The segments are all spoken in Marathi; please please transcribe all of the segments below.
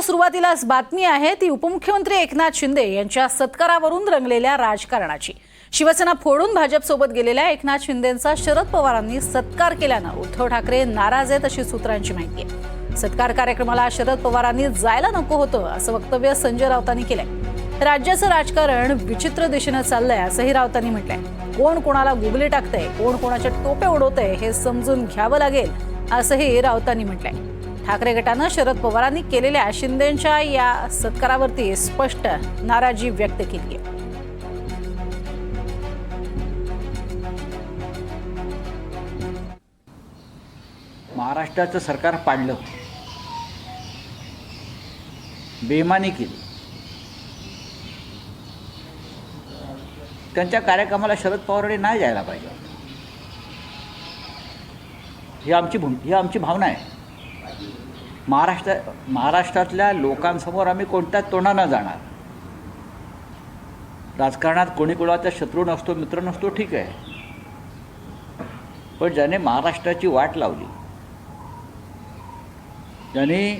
व्हिडिओ सुरुवातीलाच बातमी आहे ती उपमुख्यमंत्री एकनाथ शिंदे यांच्या सत्कारावरून रंगलेल्या राजकारणाची. शिवसेना फोडून भाजपसोबत गेलेल्या एकनाथ शिंदेंचा शरद पवारांनी सत्कार केल्यानं उद्धव ठाकरे नाराज आहेत अशी सूत्रांची माहिती आहे. सत्कार कार्यक्रमाला शरद पवारांनी जायला नको होतं असं वक्तव्य संजय राऊतांनी केलंय. राज्याचं राजकारण विचित्र दिशेनं चाललंय असंही राऊतांनी म्हटलंय. कोण कोणाला गुगली टाकतंय कोण कोणाचे टोपे उडवतंय हे समजून घ्यावं लागेल असंही राऊतांनी म्हटलंय. ठाकरे गटानं शरद पवारांनी केलेल्या शिंदेच्या या सत्कारावरती स्पष्ट नाराजी व्यक्त केली आहे महाराष्ट्राचं सरकार पाडलं. बेमानी केली. त्यांच्या कार्यक्रमाला शरद पवारांनी नाही जायला पाहिजे. ही आमची भूम ही आमची भावना आहे. महाराष्ट्र महाराष्ट्रातल्या लोकांसमोर आम्ही कोणत्याच तोंडानं जाणार? राजकारणात कोणी कोणाचा शत्रू नसतो मित्र नसतो ठीक आहे. पण ज्याने महाराष्ट्राची वाट लावली ज्यांनी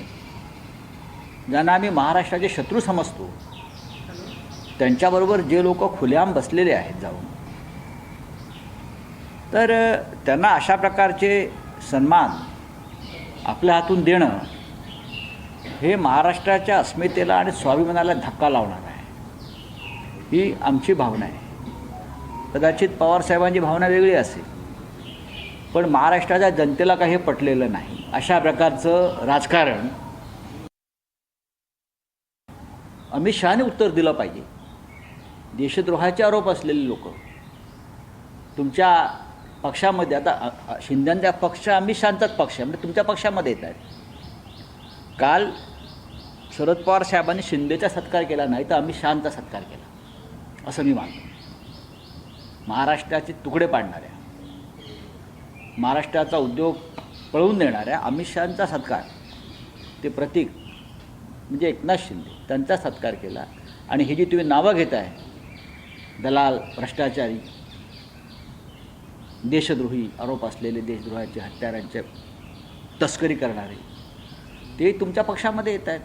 ज्यांना आम्ही महाराष्ट्राचे शत्रू समजतो त्यांच्याबरोबर जे लोक खुलेआम बसलेले आहेत जाऊन तर त्यांना अशा प्रकारचे सन्मान आपल्या हातून देणं हे महाराष्ट्राच्या अस्मितेला आणि स्वाभिमानाला धक्का लावणार आहे. ही आमची भावना आहे. कदाचित पवारसाहेबांची भावना वेगळी असेल. पण महाराष्ट्राच्या जनतेला काही पटलेलं नाही. अशा प्रकारचं राजकारण अमित शहाने उत्तर दिलं पाहिजे. देशद्रोहाचे आरोप असलेले लोक तुमच्या पक्षामध्ये आता शिंद्यांचा पक्ष आम्ही शहाचाच पक्ष आहे म्हणजे तुमच्या पक्षामध्ये येत आहेत. काल शरद पवार साहेबांनी शिंदेचा सत्कार केला नाही तर आम्ही शहाचा सत्कार केला असं मी मानतो. महाराष्ट्राचे तुकडे पाडणाऱ्या महाराष्ट्राचा उद्योग पळवून देणाऱ्या अमित शहाचा सत्कार ते प्रतीक म्हणजे एकनाथ शिंदे त्यांचा सत्कार केला. आणि ही जी तुम्ही नावं घेत आहे दलाल भ्रष्टाचारी देशद्रोही आरोप असलेले देशद्रोहाचे हत्यारांचे तस्करी करणारे ते तुमच्या पक्षामध्ये येत आहेत.